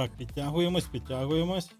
Так, підтягуємось, підтягуємось.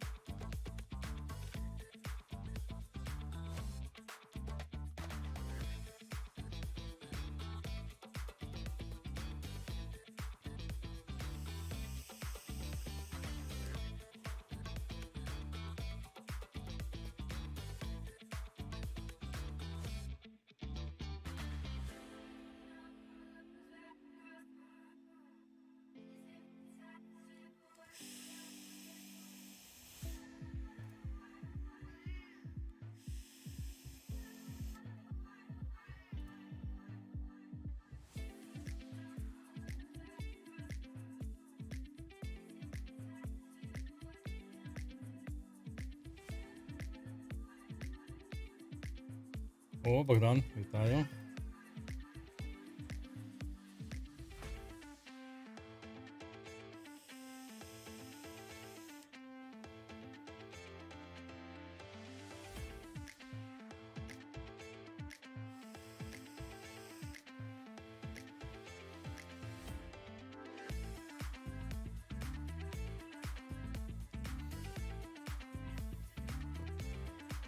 О, Богдан, вітаю.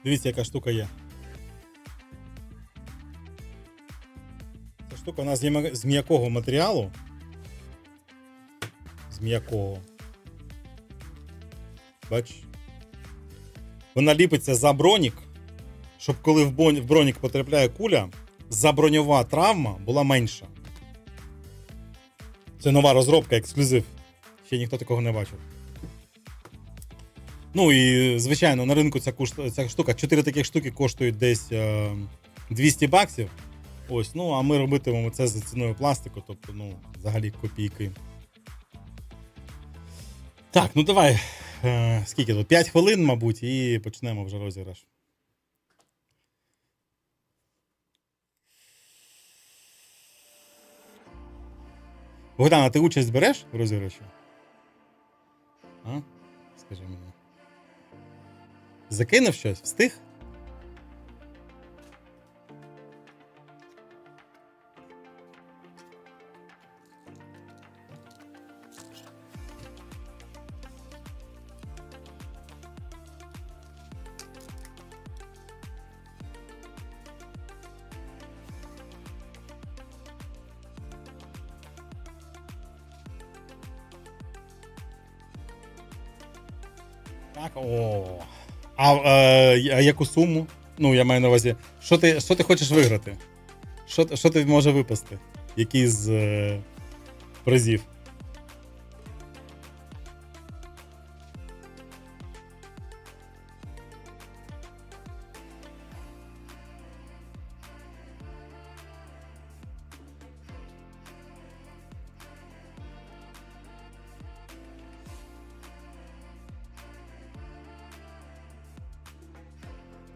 Дивіться, яка штука є. Ця штука у нас з м'якого матеріалу. З м'якого. Бач. Вона ліпиться за бронік, щоб коли в бронік потрапляє куля, заброньова травма була менша. Це нова розробка, ексклюзив. Ще ніхто такого не бачив. Ну і звичайно, на ринку ця, ця штука, 4 таких штуки коштують десь е, 200 баксів. Ось, ну а ми робитимемо це за ціною пластику, тобто, ну, взагалі копійки. Так, ну давай. Е, скільки тут? 5 хвилин, мабуть, і почнемо вже розіграш. Богдан, а ти участь береш в розіграші? А? Скажи мені. Закинув щось? Встиг? Так, о. А, е, яку суму? Ну, я маю на увазі. Що ти, що ти хочеш виграти? Що, що ти може випасти? Який з е, призів?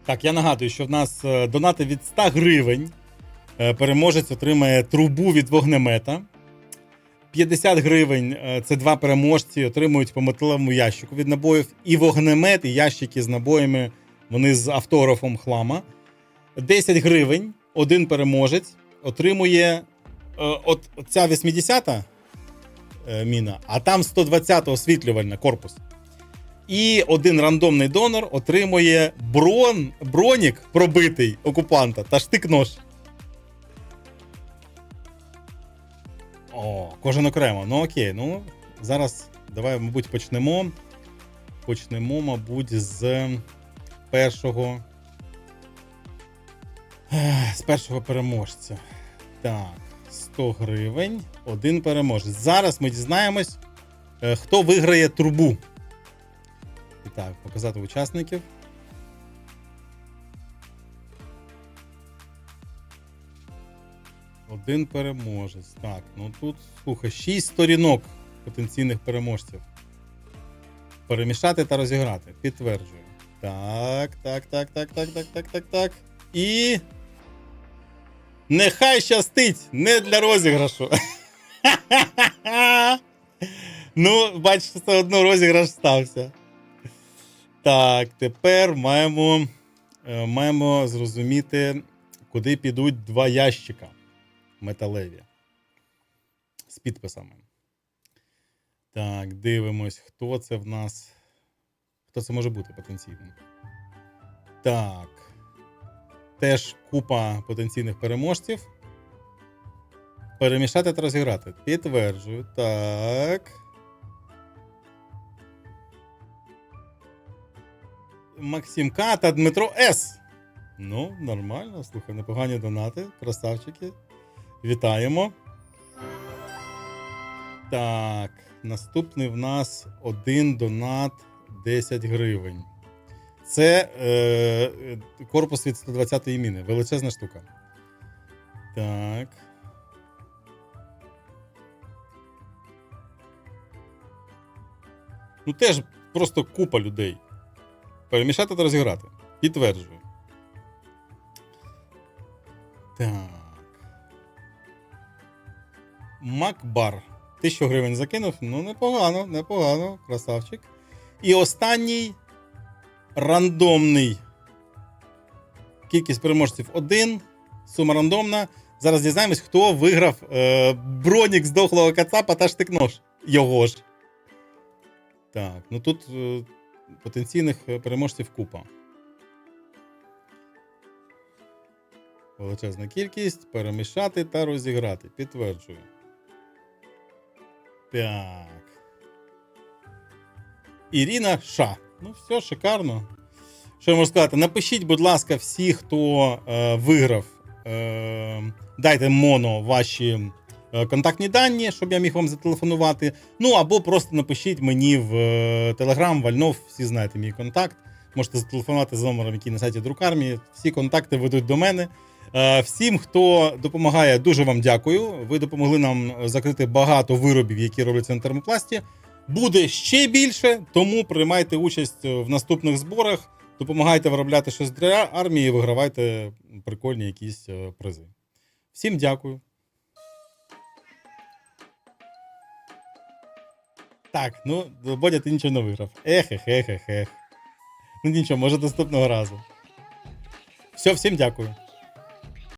Так, я нагадую, що в нас е, донати від 100 гривень. Е, Переможець отримає трубу від вогнемета. 50 гривень е, це два переможці, отримують по металевому ящику від набоїв. І вогнемет, і ящики з набоями. Вони з автографом хлама. 10 гривень, один переможець отримує от ця 80-та е, міна, а там 120-та освітлювальна корпус. І один рандомний донор отримує брон, бронік пробитий окупанта та штик-нож. О, кожен окремо. Ну окей, ну зараз давай, мабуть, почнемо. Почнемо, мабуть, з першого. З першого переможця. Так, 100 гривень, один переможець. Зараз ми дізнаємось, е, хто виграє трубу. Так, показати учасників. Один переможець. Так, ну тут, слухай, 6 сторінок потенційних переможців. Перемішати та розіграти. Підтверджую. Так, так, так, так, так, так, так, так, так. І. Нехай щастить! Не для розіграшу. Ну, бачите, все одно розіграш стався. Так, тепер маємо, е, маємо зрозуміти, куди підуть два ящика металеві з підписами. Так, дивимось, хто це в нас. Хто це може бути потенційно? Так. Теж купа потенційних переможців. Перемішати та розіграти. Підтверджую. Так. Максим К та Дмитро С. Ну, нормально, слухай, непогані донати, красавчики. Вітаємо. Так, наступний в нас один донат 10 гривень. Це е, корпус від 120-ї міни. Величезна штука. Так. Ну, теж просто купа людей. Перемішати та розіграти. Підтверджую. Так. Макбар. 1000 гривень закинув. Ну, непогано, непогано. Красавчик. І останній рандомний. Кількість переможців 1. Сума рандомна. Зараз дізнаємось, хто виграв е, бронік з дохлого кацапа та штикнож. Його ж. Так, ну тут е, потенційних е, переможців купа. Величезна кількість. Перемішати та розіграти. Підтверджую. Так. Ірина Ша. Ну, все, шикарно. Що я можу сказати? Напишіть, будь ласка, всі, хто е, виграв. Е, дайте моно ваші контактні дані, щоб я міг вам зателефонувати. Ну або просто напишіть мені в е, Telegram, Вальнов, всі знаєте мій контакт. Можете зателефонувати за номером, який на сайті Друкармії. Всі контакти ведуть до мене. Е, Всім, хто допомагає, дуже вам дякую. Ви допомогли нам закрити багато виробів, які робляться на термопласті. Буде ще більше, тому приймайте участь в наступних зборах. Допомагайте виробляти щось для армії, вигравайте прикольні якісь е, призи. Всім дякую. Так, ну, Бодя, ти нічого не виграв. Ех, ех, ех, ех. Ну нічого, може наступного разу. Все, всім дякую.